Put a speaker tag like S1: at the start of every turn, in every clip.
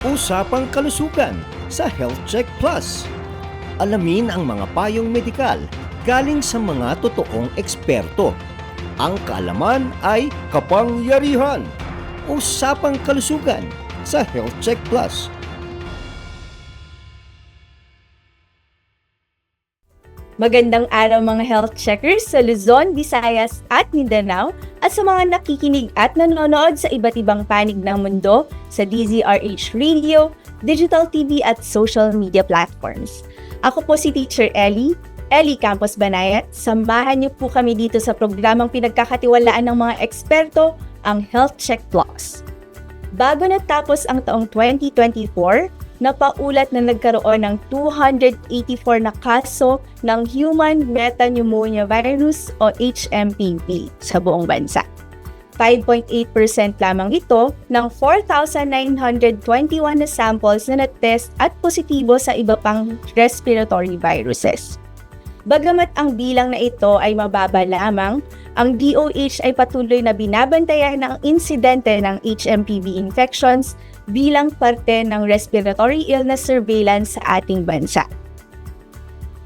S1: Usapang kalusugan sa Health Check Plus. Alamin ang mga payong medikal galing sa mga totoong eksperto. Ang kaalaman ay kapangyarihan. Usapang kalusugan sa Health Check Plus.
S2: Magandang araw mga health checkers sa Luzon, Visayas at Mindanao at sa mga nakikinig at nanonood sa iba't ibang panig ng mundo sa DZRH Radio, digital TV at social media platforms. Ako po si Teacher Ellie, Ellie Campos Banayat. Samahan niyo po kami dito sa programang pinagkakatiwalaan ng mga eksperto, ang Health Check Plus. Bago natapos ang taong 2024, napaulat na nagkaroon ng 284 na kaso ng Human Metapneumonia Virus o HMPV sa buong bansa. 5.8% lamang ito ng 4,921 na samples na natest at positibo sa iba pang respiratory viruses. Bagamat ang bilang na ito ay mababa lamang, ang DOH ay patuloy na binabantayan ng insidente ng HMPV infections bilang parte ng respiratory illness surveillance sa ating bansa.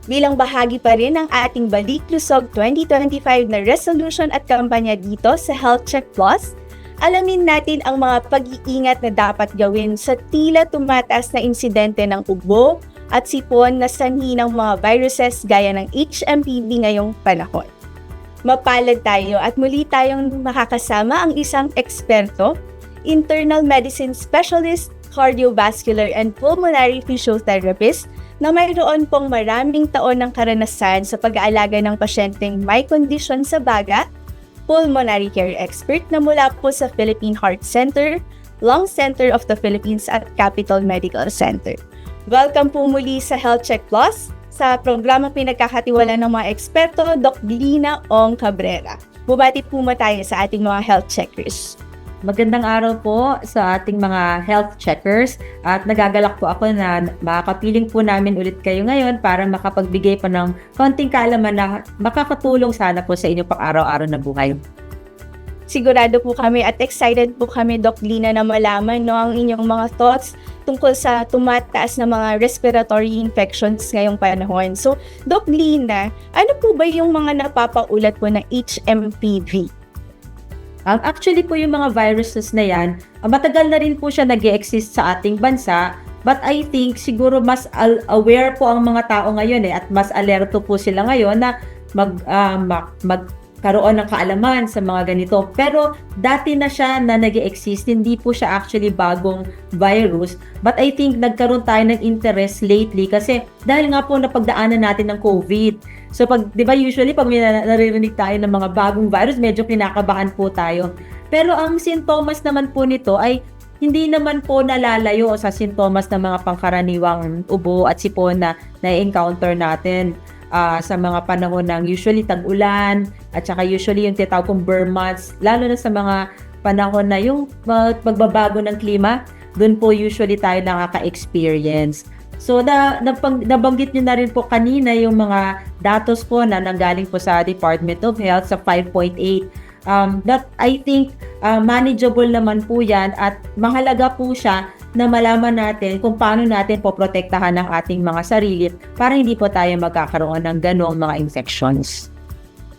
S2: Bilang bahagi pa rin ng ating Balik Lusog 2025 na resolution at kampanya dito sa Health Check Plus, alamin natin ang mga pag-iingat na dapat gawin sa tila tumataas na insidente ng ubo at sipon na sanhi ng mga viruses gaya ng HMPV ngayong panahon. Mapalad tayo at muli tayong makakasama ang isang eksperto internal medicine specialist, cardiovascular and pulmonary physiotherapist na mayroon pong maraming taon ng karanasan sa pag-aalaga ng pasyenteng may kondisyon sa baga, pulmonary care expert na mula po sa Philippine Heart Center, Lung Center of the Philippines at Capital Medical Center. Welcome po muli sa Health Check Plus sa programang pinagkakatiwala ng mga eksperto, Doc Lina Ong Cabrera. Bumati po tayo sa ating mga health checkers.
S3: Magandang araw po sa ating mga health checkers at nagagalak po ako na makakapiling po namin ulit kayo ngayon para makapagbigay pa ng konting kaalaman na makakatulong sana po sa inyong pang-araw-araw na buhay.
S2: Sigurado po kami at excited po kami, Doc Lina, na malaman no, ang inyong mga thoughts tungkol sa tumataas na mga respiratory infections ngayong panahon. So, Doc Lina, ano po ba yung mga napapaulat po ng HMPV?
S3: Um, actually po yung mga viruses na yan, uh, matagal na rin po siya nag exist sa ating bansa But I think siguro mas aware po ang mga tao ngayon eh at mas alerto po sila ngayon na mag uh, mag, magkaroon ng kaalaman sa mga ganito. Pero dati na siya na nag exist hindi po siya actually bagong virus. But I think nagkaroon tayo ng interest lately kasi dahil nga po napagdaanan natin ng COVID. So pag 'di ba usually pag may naririnig tayo ng mga bagong virus, medyo kinakabahan po tayo. Pero ang sintomas naman po nito ay hindi naman po nalalayo sa sintomas ng mga pangkaraniwang ubo at sipon na na-encounter natin uh, sa mga panahon ng usually tag-ulan at saka usually yung tinatawag kong burn months, lalo na sa mga panahon na yung magbabago ng klima, doon po usually tayo nakaka-experience. So, na, napang, nabanggit nyo na rin po kanina yung mga datos po na nanggaling po sa Department of Health sa 5.8 um, that I think uh, manageable naman po yan at mahalaga po siya na malaman natin kung paano natin poprotektahan ang ating mga sarili para hindi po tayo magkakaroon ng ganong mga infections.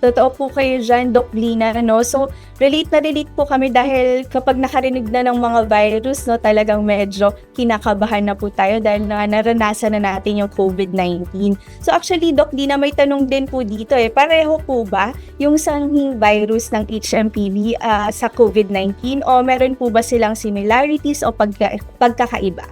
S2: Totoo po kayo dyan, Doc Lina. No? So, relate na relate po kami dahil kapag nakarinig na ng mga virus, no, talagang medyo kinakabahan na po tayo dahil na naranasan na natin yung COVID-19. So, actually, Doc Lina, may tanong din po dito eh. Pareho po ba yung sanghing virus ng HMPV uh, sa COVID-19 o meron po ba silang similarities o pagka- pagkakaiba?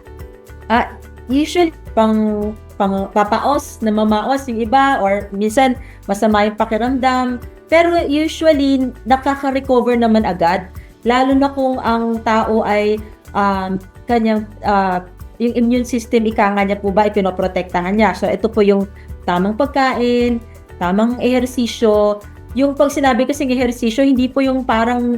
S3: Uh, usually, pang pang, papaos, namamaos yung iba, or minsan masama yung pakiramdam. Pero usually, nakaka-recover naman agad. Lalo na kung ang tao ay um, kanyang, uh, yung immune system, ika nga niya po ba, ipinoprotektahan niya. So, ito po yung tamang pagkain, tamang ehersisyo. Yung pag sinabi kasi ehersisyo, hindi po yung parang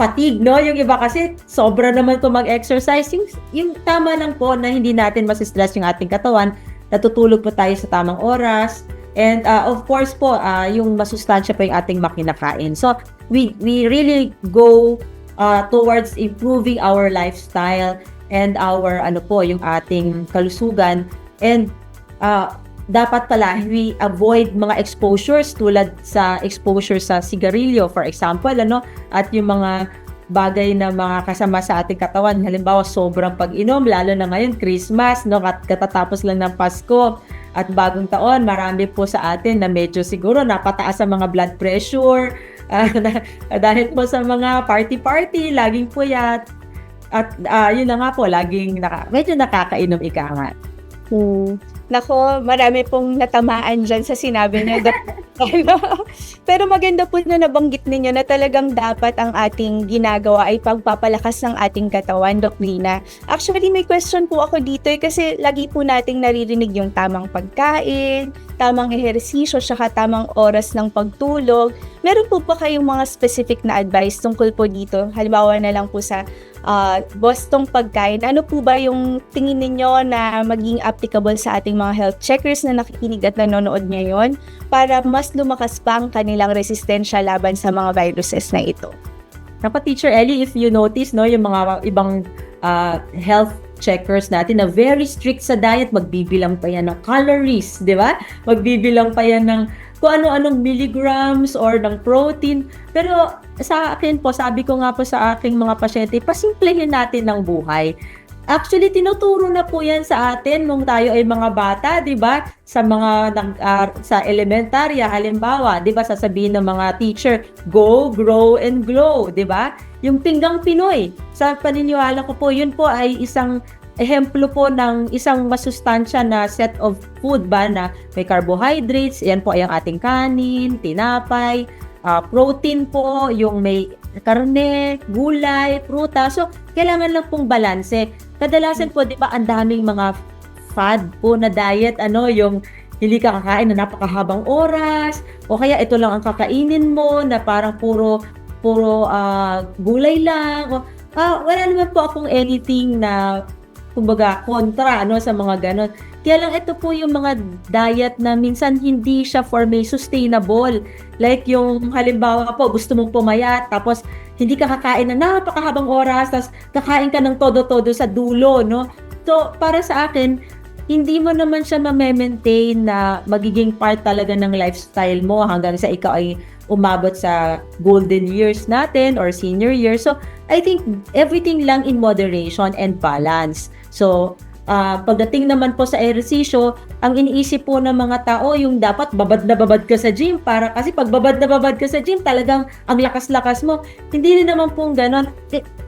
S3: fatigue, no? Yung iba kasi sobra naman to mag-exercise. Yung, yung tama lang po na hindi natin masistress yung ating katawan natutulog po tayo sa tamang oras, and uh, of course po, uh, yung masustansya po yung ating makinakain. So, we, we really go uh, towards improving our lifestyle and our ano po yung ating kalusugan and ah, dapat pala we avoid mga exposures tulad sa exposure sa sigarilyo for example ano at yung mga bagay na mga kasama sa ating katawan. Halimbawa sobrang pag-inom lalo na ngayon Christmas no? Kat katatapos lang ng Pasko. At bagong taon marami po sa atin na medyo siguro napataas ang mga blood pressure. Na- dahil po sa mga party-party laging puyat. At ah, yun na nga po laging naka, medyo nakakainom ika nga.
S2: Hmm. Nako, marami pong natamaan dyan sa sinabi. Dok- Ano? Pero maganda po na nabanggit ninyo na talagang dapat ang ating ginagawa ay pagpapalakas ng ating katawan, Dok Lina. Actually, may question po ako dito eh, kasi lagi po nating naririnig yung tamang pagkain, tamang ehersisyo, saka tamang oras ng pagtulog. Meron po ba kayong mga specific na advice tungkol po dito? Halimbawa na lang po sa uh, bostong pagkain, ano po ba yung tingin ninyo na maging applicable sa ating mga health checkers na nakikinig at nanonood ngayon para mas lumakas pa ang kanilang resistensya laban sa mga viruses na ito?
S3: Dapat Teacher Ellie, if you notice, no, yung mga ibang ah, health checkers natin na very strict sa diet, magbibilang pa yan ng calories, di ba? Magbibilang pa yan ng kung ano-anong milligrams or ng protein. Pero sa akin po, sabi ko nga po sa aking mga pasyente, pasimplehin natin ng buhay. Actually, tinuturo na po yan sa atin nung tayo ay mga bata, di ba? Sa mga nag, ah, sa elementarya, halimbawa, di ba, sasabihin ng mga teacher, go, grow, and glow, di ba? Yung pinggang Pinoy, sa paniniwala ko po, yun po ay isang ehemplo po ng isang masustansya na set of food ba na may carbohydrates, yan po ay ang ating kanin, tinapay, ah, protein po, yung may karne, gulay, pruta. So, kailangan lang pong balanse. Kadalasan po, di ba, ang daming mga fad po na diet, ano, yung hindi ka kakain na napakahabang oras, o kaya ito lang ang kakainin mo na parang puro puro ah, gulay lang. O, ah, wala naman po akong anything na kumbaga kontra ano sa mga ganon. Kaya lang ito po yung mga diet na minsan hindi siya for me sustainable. Like yung halimbawa po gusto mong pumayat tapos hindi ka kakain na napakahabang oras tapos kakain ka ng todo-todo sa dulo, no? So, para sa akin, hindi mo naman siya ma-maintain na magiging part talaga ng lifestyle mo hanggang sa ikaw ay umabot sa golden years natin or senior years. So, I think everything lang in moderation and balance. So, ah, pagdating naman po sa ehersisyo, ang iniisip po ng mga tao yung dapat babad na babad ka sa gym para kasi pag babad na babad ka sa gym talagang ang lakas-lakas mo. Hindi rin naman pong ganon.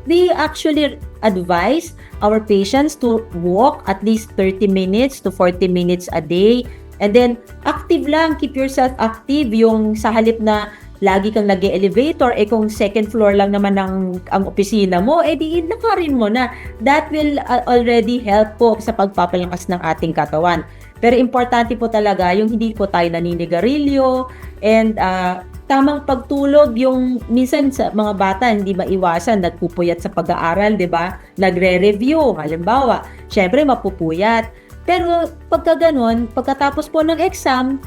S3: They actually advise our patients to walk at least 30 minutes to 40 minutes a day. And then, active lang. Keep yourself active. Yung sa halip na lagi kang nag elevator eh kung second floor lang naman ang, ang opisina mo, eh di nakarin mo na. That will uh, already help po sa pagpapalakas ng ating katawan. Pero importante po talaga yung hindi po tayo naninigarilyo and uh, tamang pagtulog yung minsan sa mga bata hindi maiwasan nagpupuyat sa pag-aaral, 'di ba? Nagre-review halimbawa, syempre mapupuyat. Pero pagka ganun, pagkatapos po ng exam,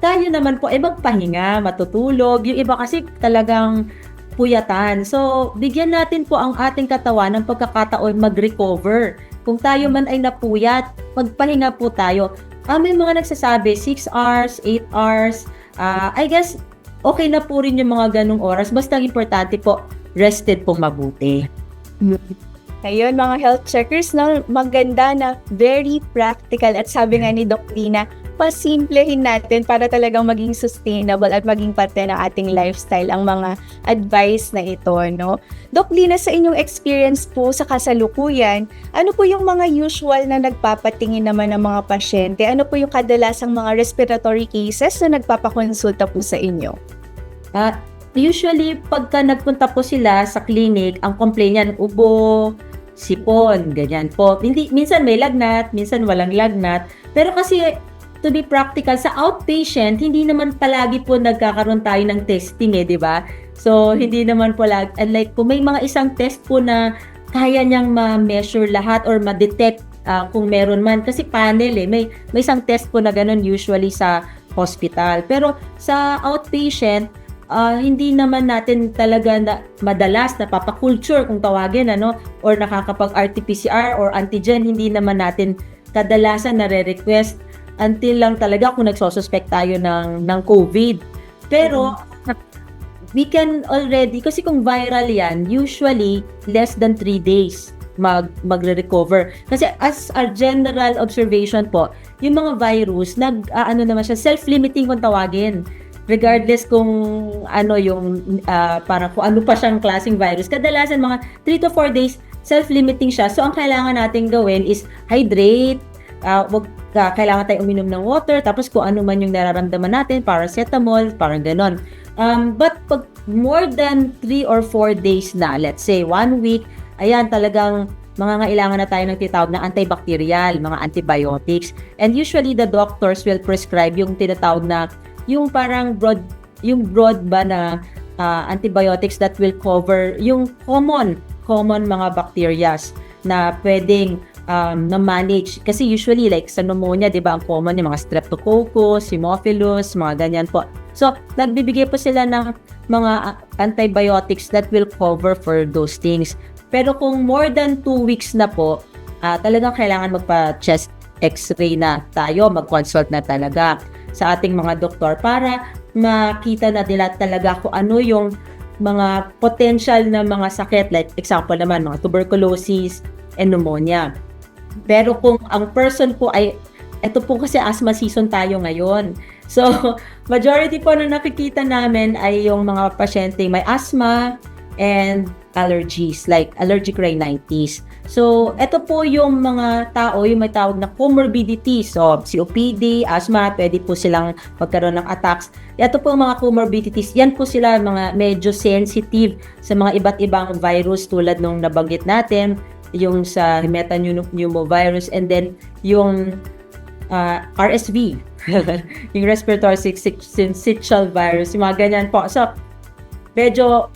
S3: tayo naman po ay magpahinga, matutulog. Yung iba kasi talagang puyatan. So, bigyan natin po ang ating katawan ng pagkakataon mag-recover. Kung tayo man ay napuyat, magpahinga po tayo. Ah, may mga nagsasabi, 6 hours, 8 hours. Ah, I guess, okay na po rin yung mga ganong oras. Basta importante po, rested po mabuti.
S2: Ayun, mga health checkers, no, maganda na very practical at sabi nga ni Doc Lina, pasimplehin natin para talagang maging sustainable at maging parte ng ating lifestyle ang mga advice na ito, no? Doc Lina, sa inyong experience po sa kasalukuyan, ano po yung mga usual na nagpapatingin naman ng mga pasyente? Ano po yung kadalasang mga respiratory cases na nagpapakonsulta po sa inyo?
S3: Ah, usually, pagka nagpunta po sila sa clinic, ang complaint niyan, ubo, sipon, ganyan po. Hindi, minsan may lagnat, minsan walang lagnat. Pero kasi, to be practical, sa outpatient, hindi naman palagi po nagkakaroon tayo ng testing eh, di ba? So, hindi naman po lag, like, kung may mga isang test po na kaya niyang ma-measure lahat or ma-detect ah, kung meron man. Kasi panel eh, may, may isang test po na ganun usually sa hospital. Pero sa outpatient, ah, hindi naman natin talaga na, madalas napapakulture kung tawagin ano or nakakapag RT-PCR or antigen hindi naman natin kadalasan nare-request until lang talaga kung nagsosuspect tayo ng ng COVID. Pero we can already kasi kung viral yan, usually less than 3 days mag magre-recover. Kasi as our general observation po, yung mga virus nag ah, ano naman siya self-limiting kung tawagin regardless kung ano yung ah, para kung ano pa siyang klaseng virus. Kadalasan mga 3 to 4 days self-limiting siya. So ang kailangan natin gawin is hydrate, ah, wag ka, kailangan tayong uminom ng water, tapos kung ano man yung nararamdaman natin, paracetamol, parang ganon. Um, but pag more than 3 or 4 days na, let's say 1 week, ayan talagang mga ngailangan na tayo ng tinatawag na antibacterial, mga antibiotics. And usually the doctors will prescribe yung tinatawag na yung parang broad yung broad ba na ah, antibiotics that will cover yung common common mga bacterias na pwedeng um, na-manage. Kasi usually, like sa pneumonia, di ba, ang common yung mga streptococcus, haemophilus, mga ganyan po. So, nagbibigay po sila ng mga ah, antibiotics that will cover for those things. Pero kung more than 2 weeks na po, ah, talagang kailangan magpa-chest x-ray na tayo, mag-consult na talaga sa ating mga doktor para makita na nila talaga kung ano yung mga potential na mga sakit like example naman mga tuberculosis and pneumonia. Pero kung ang person po ay ito po kasi asthma season tayo ngayon. So, majority po na nakikita namin ay yung mga pasyente may asthma and allergies like allergic rhinitis. So, ito po yung mga tao, yung may tawag na comorbidities. So, COPD, asthma, pwede po silang magkaroon ng attacks. Ito po mga comorbidities. Yan po sila mga medyo sensitive sa mga iba't ibang virus tulad nung nabanggit natin, yung sa metapneumovirus and then yung uh, RSV, yung respiratory syncytial virus, yung mga ganyan po. So, medyo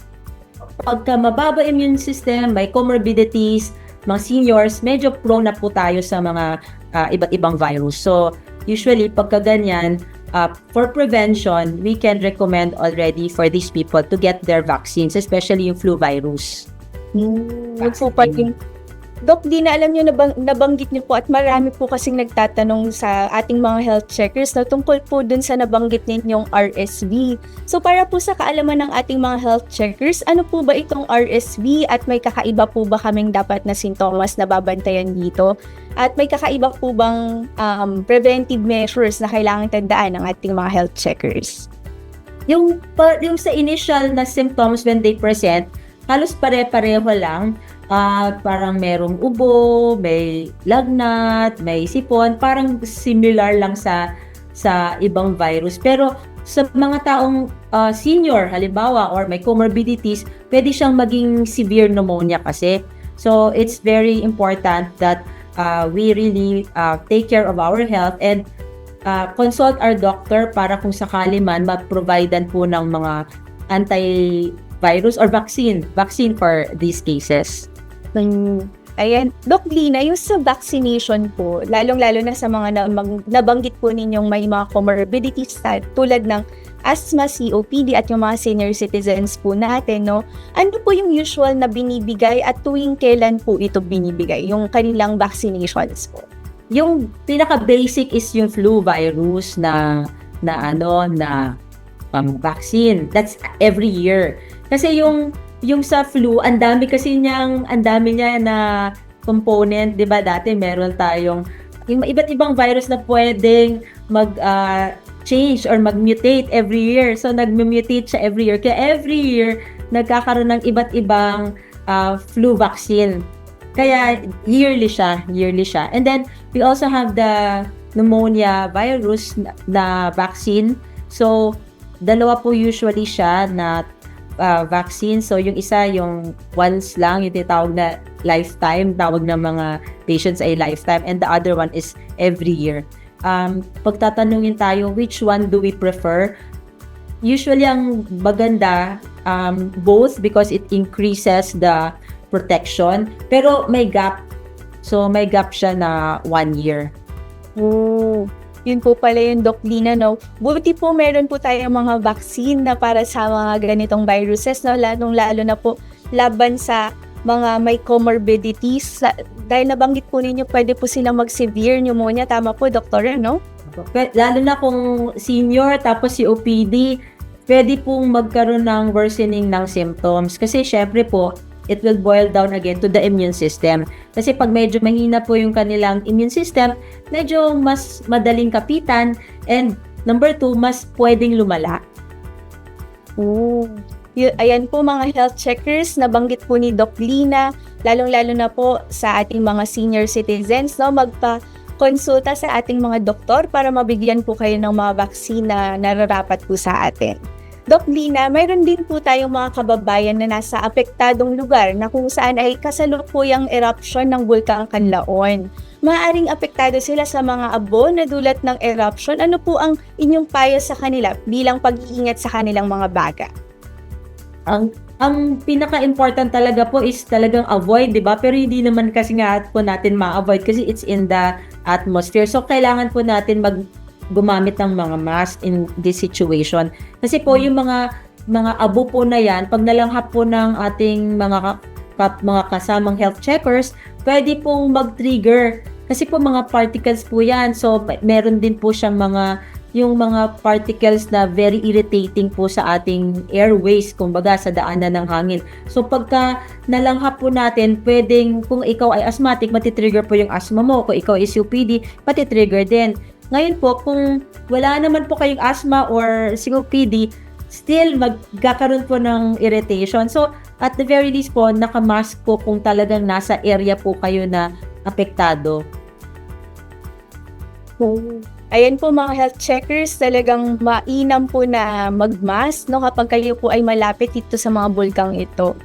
S3: pagka mababa immune system, may comorbidities, mga seniors, medyo prone na po tayo sa mga ah, iba't ibang virus. So, usually, pagka ganyan, ah, for prevention, we can recommend already for these people to get their vaccines, especially yung flu virus.
S2: Yun po pa yung Dok, di na alam nyo, nabang, nabanggit nyo po at marami po kasing nagtatanong sa ating mga health checkers na tungkol po dun sa nabanggit ninyong RSV. So para po sa kaalaman ng ating mga health checkers, ano po ba itong RSV at may kakaiba po ba kaming dapat na sintomas na babantayan dito? At may kakaiba po bang um, preventive measures na kailangan tandaan ng ating mga health checkers?
S3: Yung, yung sa initial na symptoms when they present, halos pare-pareho lang. Ah, parang merong ubo, may lagnat, may sipon, parang similar lang sa sa ibang virus. Pero sa mga taong ah, senior, halimbawa, or may comorbidities, pwede siyang maging severe pneumonia kasi. So, it's very important that ah, we really ah, take care of our health and ah, consult our doctor para kung sakali man ma-providean po ng mga anti-virus or vaccine, vaccine for these cases.
S2: Yung, ayan, Doc Lina, yung sa vaccination po, lalong-lalo na sa mga nabang, nabanggit po ninyong may mga comorbidities ta- tulad ng asthma, COPD at yung mga senior citizens po natin, no? Ano po yung usual na binibigay at tuwing kailan po ito binibigay, yung kanilang vaccinations po?
S3: Yung pinaka-basic is yung flu virus na na ano na pang vaccine. That's every year. Kasi yung yung sa flu, ang dami kasi niyang ang dami niya na component, 'di ba? Dati meron tayong yung iba't ibang virus na pwedeng mag ah, change or mag-mutate every year. So nag-mutate siya every year. Kaya every year nagkakaroon ng iba't ibang ah, flu vaccine. Kaya yearly siya, yearly siya. And then we also have the pneumonia virus na, na vaccine. So dalawa po usually siya na uh, vaccine. So, yung isa, yung once lang, yung tinatawag na lifetime, tawag ng mga patients ay lifetime. And the other one is every year. Um, pagtatanungin tayo, which one do we prefer? Usually, ang maganda, um, both because it increases the protection. Pero may gap. So, may gap siya na one year.
S2: Oh. Yun po pala yung Doc Lina, no? Buti po meron po tayong mga vaccine na para sa mga ganitong viruses, no? Lalong-lalo na po laban sa mga may comorbidities. Dahil nabanggit po ninyo, pwede po silang mag-severe pneumonia. Tama po, doktor, no?
S3: Lalo na kung senior tapos si OPD, pwede pong magkaroon ng worsening ng symptoms. Kasi syempre po, it will boil down again to the immune system. Kasi pag medyo mahina po yung kanilang immune system, medyo mas madaling kapitan and number two, mas pwedeng lumala.
S2: Oo. Y- ayan po mga health checkers, nabanggit po ni Doc Lina, lalong-lalo na po sa ating mga senior citizens, no, magpa-konsulta sa ating mga doktor para mabigyan po kayo ng mga vaccine na nararapat po sa atin. Doc Lina, mayroon din po tayong mga kababayan na nasa apektadong lugar na kung saan ay kasalukuyang eruption ng Bulkang Kanlaon. Maaring apektado sila sa mga abo na dulot ng eruption. Ano po ang inyong payo sa kanila bilang pag-iingat sa kanilang mga baga?
S3: ang ang pinaka-important talaga po is talagang avoid, 'di ba? Pero hindi naman kasi nga po natin ma-avoid kasi it's in the atmosphere. So kailangan po natin mag gumamit ng mga mask in this situation. Kasi po yung mga mga abo po na 'yan, pag nalanghap po ng ating mga ka- ka- mga kasamang health checkers, pwede pong mag-trigger kasi po mga particles po 'yan. So meron din po siyang mga yung mga particles na very irritating po sa ating airways, kumbaga sa daanan ng hangin. So pagka nalanghap po natin, pwedeng kung ikaw ay asthmatic, matitrigger po yung asthma mo. Kung ikaw is COPD, matitrigger din. Ngayon po, kung wala naman po kayong asthma or COPD, still magkakaroon po ng irritation. So, at the very least po, nakamask po kung talagang nasa area po kayo na apektado.
S2: Ayan po mga health checkers, talagang mainam po na magmask no, kapag kayo po ay malapit dito sa mga bulkang ito.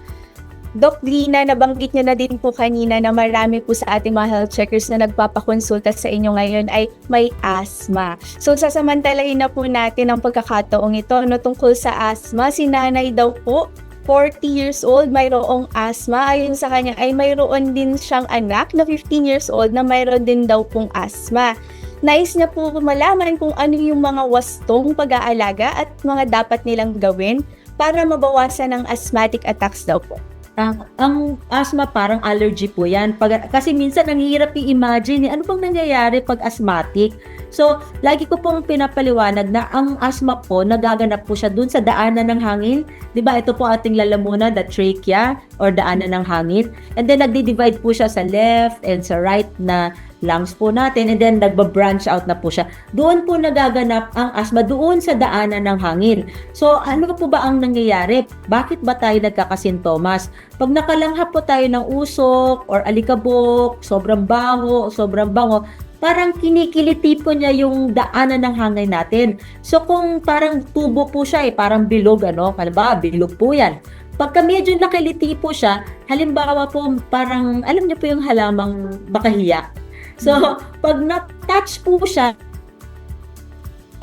S2: Doc Lina, nabanggit niyo na din po kanina na marami po sa ating mga health checkers na nagpapakonsulta sa inyo ngayon ay may asthma. So sasamantalahin na po natin ang pagkakataong ito no, tungkol sa asthma. Si nanay daw po 40 years old, mayroong asthma. Ayon sa kanya ay mayroon din siyang anak na 15 years old na mayroon din daw pong asthma. Nais niya po malaman kung ano yung mga wastong pag-aalaga at mga dapat nilang gawin para mabawasan ang asthmatic attacks daw po.
S3: Ang, ang asthma parang allergy po yan. Pag, kasi minsan nanghihirap i-imagine, eh, ano bang nangyayari pag asthmatic? So, lagi ko pong pinapaliwanag na ang asthma po, nagaganap po siya dun sa daanan ng hangin. Ba Ito po ating lalamunan, the trachea or daanan ng hangin. And then, nagdi-divide po siya sa left and sa right na lungs po natin and then nagba-branch out na po siya. Doon po nagaganap ang asthma doon sa daanan ng hangin. So, ano po ba ang nangyayari? Bakit ba tayo nagkakasintomas? Pag nakalanghap po tayo ng usok or alikabok, sobrang baho, sobrang bango, parang kinikiliti po niya yung daanan ng hangin natin. So, kung parang tubo po siya eh, parang bilog, ano? Halimbawa, bilog po yan. Pagka medyo nakiliti po siya, halimbawa po parang, alam niyo po yung halamang bakahiya. So, pag na-touch po siya,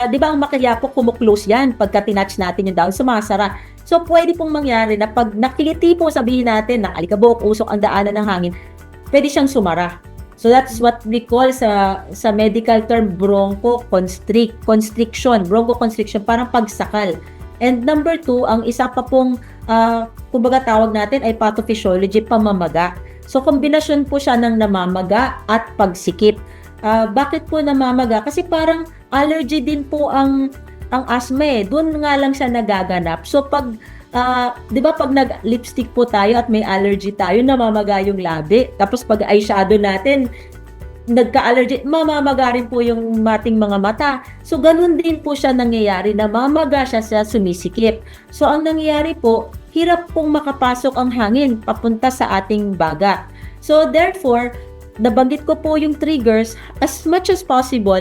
S3: ah, di ba ang makahiya po kumuklose yan pagka tinouch natin yung daon, sumasara. So, pwede pong mangyari na pag nakiliti po sabihin natin na alikabok, usok ang daanan ng hangin, pwede siyang sumara. So, that's what we call sa sa medical term bronchoconstrict, constriction, bronchoconstriction, parang pagsakal. And number two, ang isa pa pong, ah, kumbaga tawag natin ay pathophysiology, pamamaga. So, kombinasyon po siya ng namamaga at pagsikip. Ah, bakit po namamaga? Kasi parang allergy din po ang ang asthma eh. Doon nga lang siya nagaganap. So, pag, ah, di ba pag nag-lipstick po tayo at may allergy tayo, namamaga yung labi. Tapos pag eyeshadow natin, nagka-allergy, mamamaga rin po yung mating mga mata. So, ganun din po siya nangyayari, namamaga siya sa sumisikip. So, ang nangyayari po, hirap pong makapasok ang hangin papunta sa ating baga. So, therefore, nabanggit ko po yung triggers, as much as possible,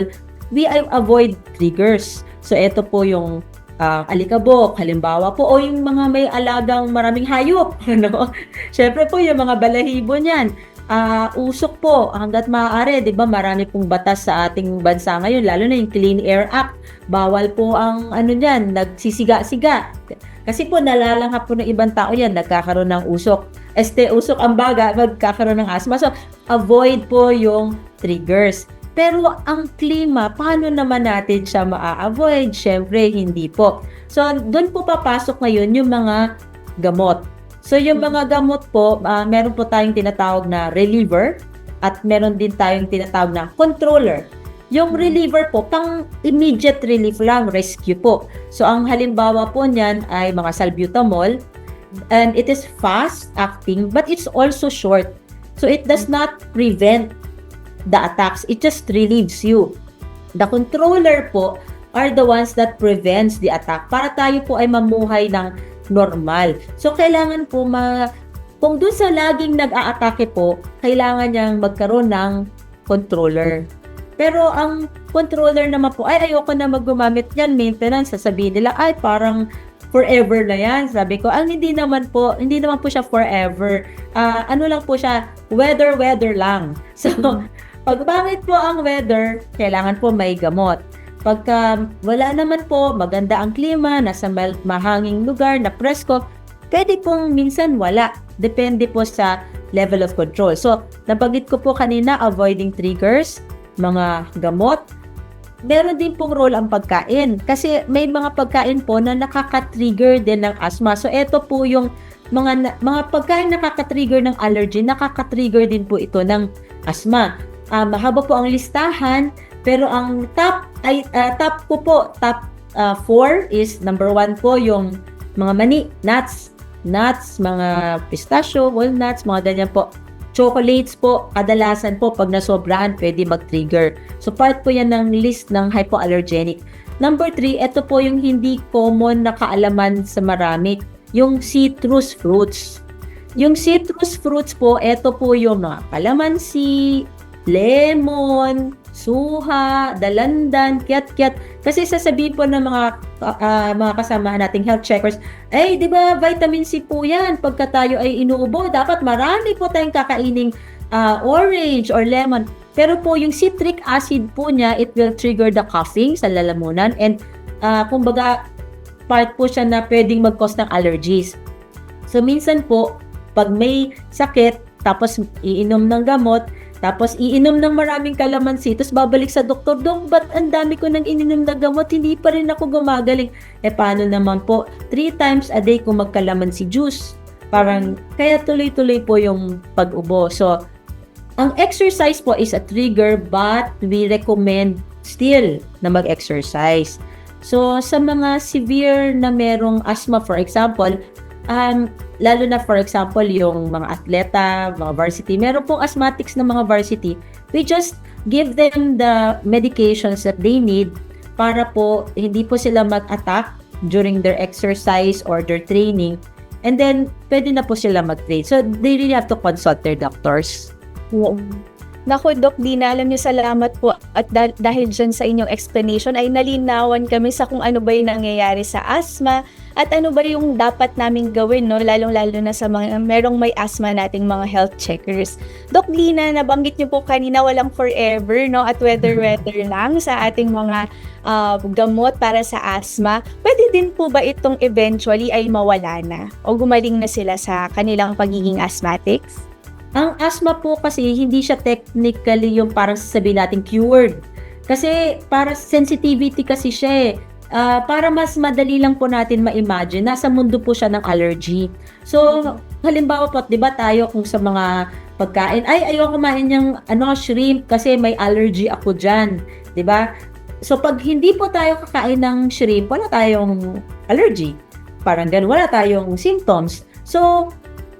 S3: we avoid triggers. So, ito po yung ah, alikabok, halimbawa po, o yung mga may alagang maraming hayop. Ano? Siyempre po, yung mga balahibo niyan. Ah, usok po hanggat maaari, 'di ba? Marami pong batas sa ating bansa ngayon, lalo na yung Clean Air Act. Bawal po ang ano diyan, nagsisiga-siga. Kasi po nalalanghap po ng ibang tao 'yan, nagkakaroon ng usok. Este usok ang baga, magkakaroon ng asthma. So, avoid po yung triggers. Pero ang klima, paano naman natin siya maa-avoid? Syempre, hindi po. So, doon po papasok ngayon yung mga gamot. So, yung mga gamot po, ah, meron po tayong tinatawag na reliever at meron din tayong tinatawag na controller. Yung reliever po, pang immediate relief lang, rescue po. So, ang halimbawa po niyan ay mga salbutamol and it is fast acting but it's also short. So, it does not prevent the attacks. It just relieves you. The controller po are the ones that prevents the attack para tayo po ay mamuhay ng normal. So, kailangan po ma... Kung dun sa laging nag-aatake po, kailangan niyang magkaroon ng controller. Pero ang controller naman po, ay ayoko na maggumamit yan, maintenance, sasabihin nila, ay parang forever na yan. Sabi ko, ang hindi naman po, hindi naman po siya forever. Ah, ano lang po siya, weather, weather lang. So, pag pangit po ang weather, kailangan po may gamot. Pagka wala naman po, maganda ang klima, nasa mahanging lugar, na presko, pwede pong minsan wala. Depende po sa level of control. So, nabanggit ko po kanina, avoiding triggers, mga gamot. Meron din pong role ang pagkain. Kasi may mga pagkain po na nakaka-trigger din ng asthma. So, ito po yung mga, mga pagkain nakaka-trigger ng allergy, nakaka-trigger din po ito ng asthma. Ah, mahaba po ang listahan, pero ang top ay ah, top ko po, top 4 is number 1 po yung mga mani, nuts, nuts, mga pistachio, walnuts, mga ganyan po. Chocolates po, kadalasan po pag nasobrahan, pwede mag-trigger. So part po yan ng list ng hypoallergenic. Number 3, ito po yung hindi common na kaalaman sa marami, yung citrus fruits. Yung citrus fruits po, ito po yung mga kalamansi, lemon, suha, dalandan, kiat-kiat. Kasi sasabihin po ng mga ah, mga kasama nating health checkers, ay, di ba vitamin C po yan? Pagka tayo ay inuubo, dapat marami po tayong kakaining ah, orange or lemon. Pero po yung citric acid po niya, it will trigger the coughing sa lalamunan and ah, kumbaga part po siya na pwedeng mag-cause ng allergies. So minsan po, pag may sakit, tapos iinom ng gamot, tapos iinom ng maraming kalamansi, tapos babalik sa doktor, Dok, ba't ang dami ko nang ininom na gamot, hindi pa rin ako gumagaling. Eh paano naman po, three times a day kung magkalamansi juice. Parang, kaya tuloy-tuloy po yung pag-ubo. So, ang exercise po is a trigger but we recommend still na mag-exercise. So, sa mga severe na merong asthma, for example, um, lalo na for example, yung mga atleta, mga varsity, meron pong asthmatics na mga varsity, we just give them the medications that they need para po hindi po sila mag-attack during their exercise or their training. And then, pwede na po sila mag-train. So, they really have to consult their doctors.
S2: Oo. Naku, Doc Dina, alam niyo, salamat po. At dah- dahil dyan sa inyong explanation, ay nalinawan kami sa kung ano ba yung nangyayari sa asthma at ano ba yung dapat naming gawin, no? lalong-lalo na sa mga merong may asthma nating mga health checkers. Doc Dina, nabanggit niyo po kanina walang forever, no? At weather-weather lang sa ating mga ah, gamot para sa asthma. Pwede din po ba itong eventually ay mawala na? O gumaling na sila sa kanilang pagiging asthmatics?
S3: Ang asthma po kasi hindi siya technically yung parang sasabihin natin cured. Kasi para sensitivity kasi siya eh. Ah, para mas madali lang po natin ma-imagine, nasa mundo po siya ng allergy. So, halimbawa po, 'di ba tayo kung sa mga pagkain, ay ayoko kumain ng ano shrimp kasi may allergy ako diyan, 'di ba? So pag hindi po tayo kakain ng shrimp, wala tayong allergy. Parang ganun, wala tayong symptoms. So,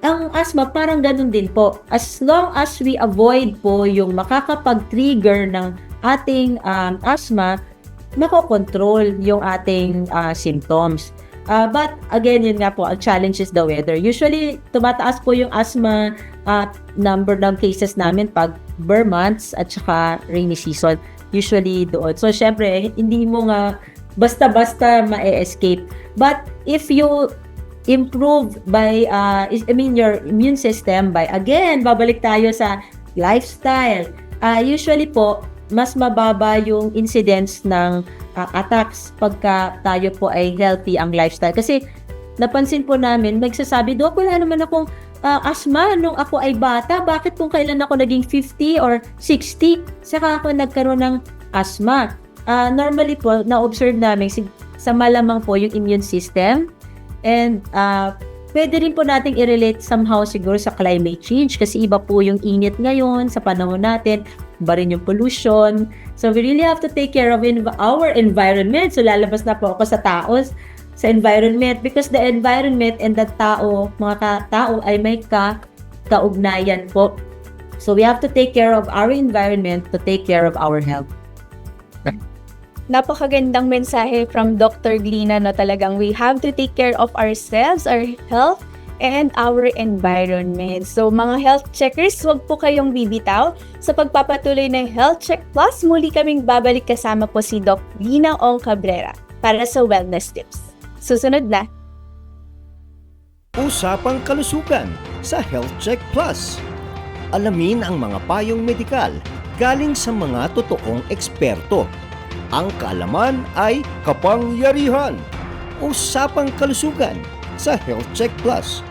S3: ang asthma parang ganun din po. As long as we avoid po yung makakapag-trigger ng ating um, asthma, makokontrol yung ating uh, symptoms. Uh, but again, yun nga po, ang challenge is the weather. Usually, tumataas po yung asthma uh, number ng cases namin pag bare months at saka rainy season. Usually doon. So, syempre, hindi mo nga basta-basta ma-escape. But if you improve by, uh, I mean, your immune system by, again, babalik tayo sa lifestyle. Uh, usually po, mas mababa yung incidence ng uh, attacks pagka tayo po ay healthy ang lifestyle. Kasi napansin po namin, magsasabi, Dok, wala naman akong ah, asma nung ako ay bata. Bakit kung kailan ako naging 50 or 60, saka ako nagkaroon ng asma? Ah, normally po, na-observe namin sa malamang po yung immune system. And ah, pwede rin po nating i-relate somehow siguro sa climate change kasi iba po yung init ngayon sa panahon natin, iba rin yung pollution. So we really have to take care of in- our environment. So lalabas na po ako sa taos sa environment because the environment and the tao, mga ka- tao ay may ka kaugnayan po. So we have to take care of our environment to take care of our health.
S2: Napakagandang mensahe from Dr. Glina na talagang we have to take care of ourselves, our health, and our environment. So mga health checkers, huwag po kayong bibitaw. Sa pagpapatuloy ng Health Check Plus, muli kaming babalik kasama po si Doc Glina Ong Cabrera para sa Wellness Tips. Susunod na.
S1: Usapang kalusugan sa Health Check Plus. Alamin ang mga payong medikal galing sa mga totoong eksperto. Ang kaalaman ay kapangyarihan. Usapang kalusugan sa Health Check Plus